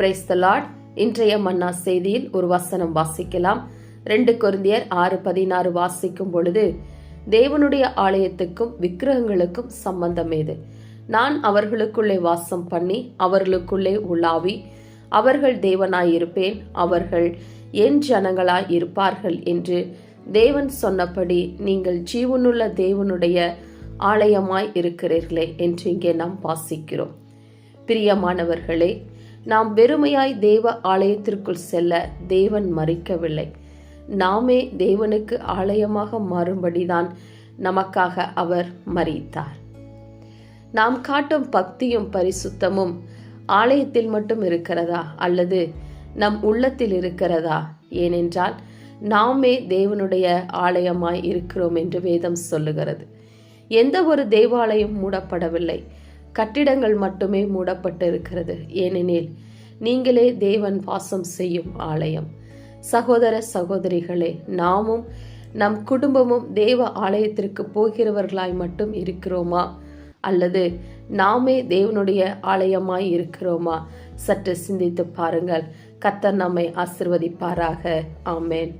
Praise the Lord இன்றைய மன்னா செய்தியில் ஒரு வசனம் வாசிக்கலாம். ரெண்டு குருந்தியர் ஆறு பதினாறு வாசிக்கும் பொழுது தேவனுடைய ஆலயத்துக்கும் விக்கிரகங்களுக்கும் சம்பந்தம் ஏது? நான் அவர்களுக்குள்ளே வாசம் பண்ணி அவர்களுக்குள்ளே உலாவி அவர்கள் தேவனாயிருப்பேன் அவர்கள் என் ஜனங்களாய் இருப்பார்கள் என்று தேவன் சொன்னபடி நீங்கள் ஜீவனுள்ள தேவனுடைய ஆலயமாய் இருக்கிறீர்களே என்று இங்கே நாம் வாசிக்கிறோம். பிரியமானவர்களே நாம் வெறுமையாய் தேவ ஆலயத்திற்குள் செல்ல தேவன் மறிக்கவில்லை. நாமே தேவனுக்கு ஆலயமாக மாறும்படிதான் நமக்காக அவர் மறித்தார். நாம் காட்டும் பக்தியும் பரிசுத்தமும் ஆலயத்தில் மட்டும் இருக்கிறதா அல்லது நம் உள்ளத்தில் இருக்கிறதா? ஏனென்றால் நாமே தேவனுடைய ஆலயமாய் இருக்கிறோம் என்று வேதம் சொல்லுகிறது. எந்த ஒரு தேவாலயம் மூடப்படவில்லை. கட்டிடங்கள் மட்டுமே மூடப்பட்டு இருக்கிறது ஏனெனில் நீங்களே தேவன் வாசம் செய்யும் ஆலயம். சகோதர சகோதரிகளே நாமும் நம் குடும்பமும் தேவ ஆலயத்திற்கு போகிறவர்களாய் மட்டும் இருக்கிறோமா? அல்லது நாமே தேவனுடைய ஆலயமாய் இருக்கிறோமா? சற்று சிந்தித்து பாருங்கள். கத்தர் நம்மை ஆசிர்வதிப்பாராக. ஆமேன்.